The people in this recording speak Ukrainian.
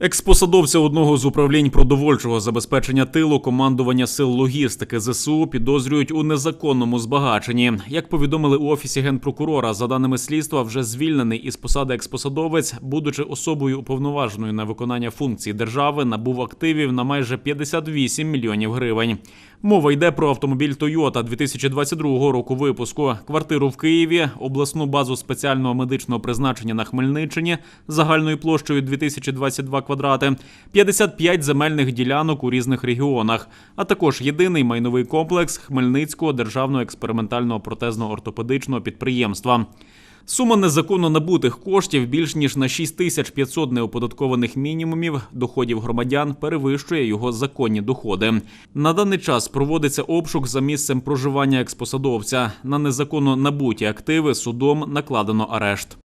Експосадовця одного з управлінь продовольчого забезпечення тилу командування сил логістики ЗСУ підозрюють у незаконному збагаченні. Як повідомили у офісі генпрокурора, за даними слідства, вже звільнений із посади експосадовець, будучи особою уповноваженою на виконання функцій держави, набув активів на майже 58 мільйонів гривень. Мова йде про автомобіль Toyota 2022 року випуску, квартиру в Києві, обласну базу спеціального медичного призначення на Хмельниччині загальною площею 2022 квадрати, 55 земельних ділянок у різних регіонах, а також єдиний майновий комплекс Хмельницького державного експериментального протезно-ортопедичного підприємства. Сума незаконно набутих коштів більш ніж на 6500 неоподаткованих мінімумів доходів громадян перевищує його законні доходи. На даний час проводиться обшук за місцем проживання експосадовця. На незаконно набуті активи судом накладено арешт.